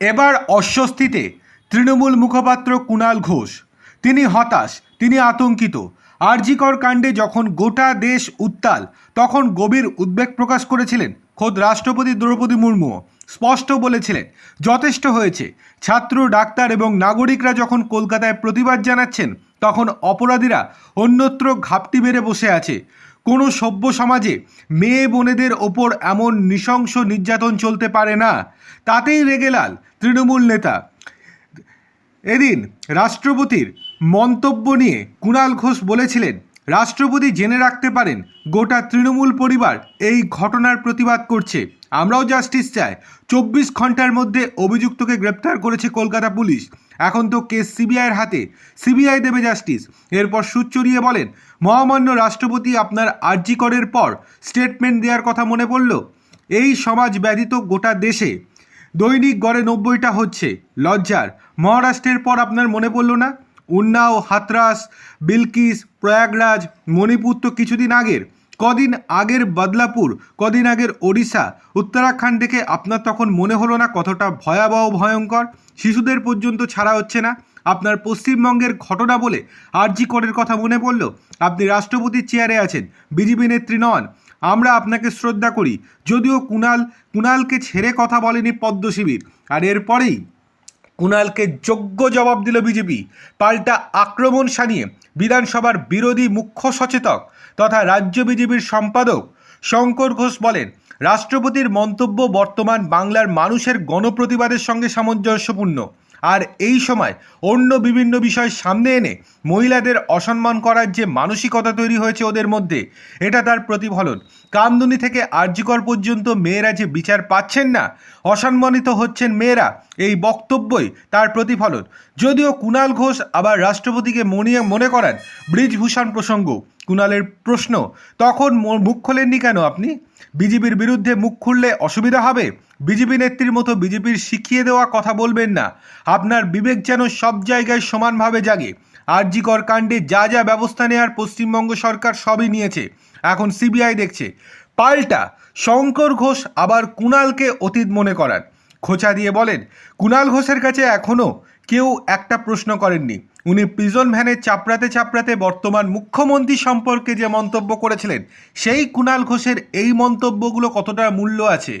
এবার অস্বস্তিতে তৃণমূল মুখপাত্র কুণাল ঘোষ। তিনি হতাশ, তিনি আতঙ্কিত। আরজিকর কাণ্ডে যখন গোটা দেশ উত্তাল, তখন গভীর উদ্বেগ প্রকাশ করেছিলেন খোদ রাষ্ট্রপতি দ্রৌপদী মুর্মু। স্পষ্ট বলেছিলেন, যথেষ্ট হয়েছে। ছাত্র, ডাক্তার এবং নাগরিকরা যখন কলকাতায় প্রতিবাদ জানাচ্ছেন, তখন অপরাধীরা অন্যত্র ঘাপটি মেরে বসে আছে। কোনো সভ্য সমাজে মেয়ে বোনেদের ওপর এমন নৃশংস নির্যাতন চলতে পারে না। তাতেই রেগে লাল তৃণমূল নেতা। এদিন রাষ্ট্রপতির মন্তব্য নিয়ে কুণাল ঘোষ বলেছিলেন রাষ্ট্রপতি জেনে রাখতে পারেন, গোটা তৃণমূল পরিবার এই ঘটনার প্রতিবাদ করছে। আমরাও জাস্টিস চাই। চব্বিশ ঘণ্টার মধ্যে অভিযুক্তকে গ্রেপ্তার করেছে কলকাতা পুলিশ। এখন তো কেস সিবিআইয়ের হাতে। সিবিআই দেবে জাস্টিস। এরপর সুদ বলেন, মহামান্য রাষ্ট্রপতি আপনার আর্জি করের পর স্টেটমেন্ট দেওয়ার কথা মনে পড়ল? এই সমাজ ব্যতীত গোটা দেশে দৈনিক গড়ে নব্বইটা হচ্ছে। লজ্জার। মহারাষ্ট্রের পর আপনার মনে পড়ল না? উন্নাও, হাতরাস, বিলকিস, প্রয়াগরাজ, মণিপুর তো কিছুদিন আগের। কদিন আগের বদলাপুর, কদিন আগের ওড়িশা। উত্তরাখণ্ড দেখে আপনার তখন মনে হলো না কতটা ভয়াবহ, ভয়ঙ্কর? শিশুদের পর্যন্ত ছাড়া হচ্ছে না। আপনার পশ্চিমবঙ্গের ঘটনা বলে আরজি করের কথা মনে পড়ল। আপনি রাষ্ট্রপতির চেয়ারে আছেন, বিজেপি নেত্রী নন। আমরা আপনাকে শ্রদ্ধা করি। যদিও কুণাল, কুণালকে ছেড়ে কথা বলেনি পদ্মশিবির। আর এরপরেই কুণালকে যোগ্য জবাব দিল বিজেপি। পাল্টা আক্রমণ সানিয়ে বিধানসভার বিরোধী মুখ্য সচেতক তথা রাজ্য বিজেপির সম্পাদক শঙ্কর ঘোষ বলেন, রাষ্ট্রপতির মন্তব্য বর্তমান বাংলার মানুষের গণপ্রতিবাদের সঙ্গে সামঞ্জস্যপূর্ণ। আর এই সময় অন্য বিভিন্ন বিষয় সামনে এনে মহিলাদের অসম্মান করার যে মানসিকতা তৈরি হয়েছে ওদের মধ্যে, এটা তার প্রতিফলন। কামদুনি থেকে আর্যিকর পর্যন্ত মেয়েরা যে বিচার পাচ্ছেন না, অসম্মানিত হচ্ছেন মেয়েরা, এই বক্তব্যই তার প্রতিফলন। যদিও কুণাল ঘোষ আবার রাষ্ট্রপতিকে মনিয়ে মনে করান ব্রিজভূষণ প্রসঙ্গ কুণালের প্রশ্ন, তখন মুখ খোলেননি কেন আপনি? বিজেপির বিরুদ্ধে মুখ খুললে অসুবিধা হবে? বিজেপি নেত্রীর মতো বিজেপির শিখিয়ে দেওয়া কথা বলবেন না। আপনার বিবেক যেন সব জায়গায় সমানভাবে জাগে। আরজিকর কাণ্ডে যা যা ব্যবস্থা নেওয়ার পশ্চিমবঙ্গ সরকার সবই নিয়েছে। এখন সিবিআই দেখছে। পাল্টা শঙ্কর ঘোষ আবার কুণালকে অতীত মনে করান। খোঁচা দিয়ে বলেন, কুণাল ঘোষের কাছে এখনও কেউ একটা প্রশ্ন করেননি। উনি প্রিজন ভ্যানে চাপড়াতে চাপড়াতে বর্তমান মুখ্যমন্ত্রী সম্পর্কে যে মন্তব্য করেছিলেন, সেই কুণাল ঘোষের এই মন্তব্যগুলো কতটা মূল্য আছে?